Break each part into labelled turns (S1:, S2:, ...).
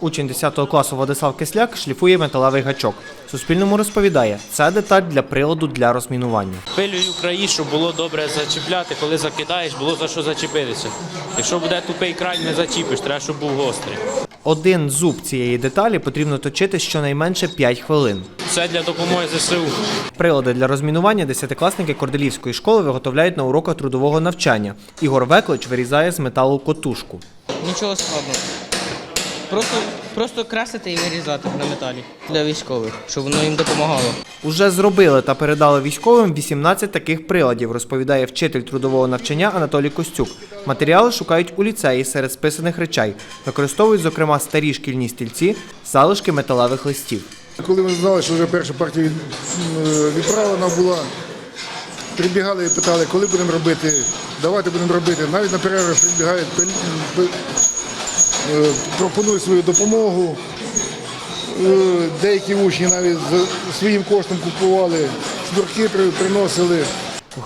S1: Учень 10 класу Владислав Кисляк шліфує металевий гачок. Суспільному розповідає, це деталь для приладу для розмінування.
S2: Пилюю краї, щоб було добре зачіпляти, коли закидаєш, було за що зачепитися. Якщо буде тупий край, не зачіпиш, треба, щоб був гострий.
S1: Один зуб цієї деталі потрібно точити щонайменше 5 хвилин.
S2: Це для допомоги ЗСУ.
S1: Прилади для розмінування десятикласники Корделівської школи виготовляють на уроках трудового навчання. Ігор Веклич вирізає з металу котушку.
S3: Нічого складного. Просто, просто красити і вирізати на металі для військових, щоб воно їм допомагало.
S1: Уже зробили та передали військовим 18 таких приладів, розповідає вчитель трудового навчання Анатолій Костюк. Матеріали шукають у ліцеї серед списаних речей. Використовують, зокрема, старі шкільні стільці, залишки металевих листів.
S4: Коли ми знали, що вже перша партія е, відправлена була, прибігали і питали, коли будемо робити, давайте будемо робити. Навіть на перервах прибігають, пропонують свою допомогу. Е, Деякі учні навіть за своїм коштом купували, шнурки приносили.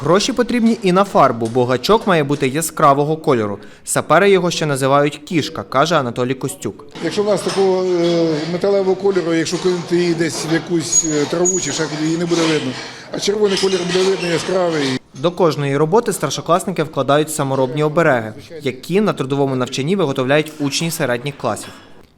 S1: Гроші потрібні і на фарбу, бо гачок має бути яскравого кольору. Сапери його ще називають кішка, каже Анатолій Костюк.
S4: Якщо в нас такого е, металевого кольору, якщо кинути її десь в якусь е, траву чи ще її не буде видно. А червоний колір буде видно яскравий.
S1: До кожної роботи старшокласники вкладають саморобні обереги, які на трудовому навчанні виготовляють учні середніх класів.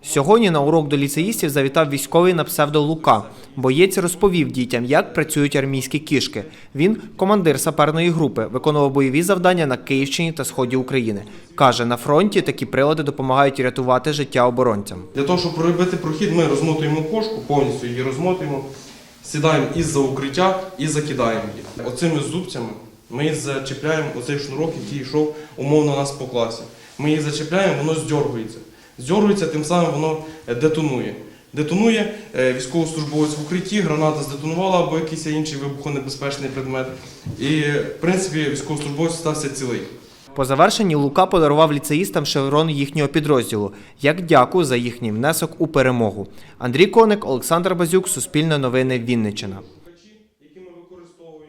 S1: Сьогодні на урок до ліцеїстів завітав військовий на псевдо Лука. Боєць розповів дітям, як працюють армійські кішки. Він командир саперної групи, виконував бойові завдання на Київщині та сході України. Каже, на фронті такі прилади допомагають рятувати життя оборонцям.
S5: Для того, щоб проробити прохід, ми розмотуємо кошку, повністю її розмотуємо, сідаємо із-за укриття і закидаємо її. Оцими зубцями ми зачіпляємо оцей шнурок, який йшов умовно нас по класі. Ми її зачіпляємо, воно здьоргується. Здьоргується, тим самим воно е, детонує. Детонує е, військовослужбовець в укритті, граната здетонувала або якийсь інший вибухонебезпечний предмет. І, в принципі, військовослужбовець стався цілий.
S1: По завершенні Лука подарував ліцеїстам шеврон їхнього підрозділу як дяку за їхній внесок у перемогу. Андрій Коник, Олександр Базюк, Суспільне новини, Вінниччина.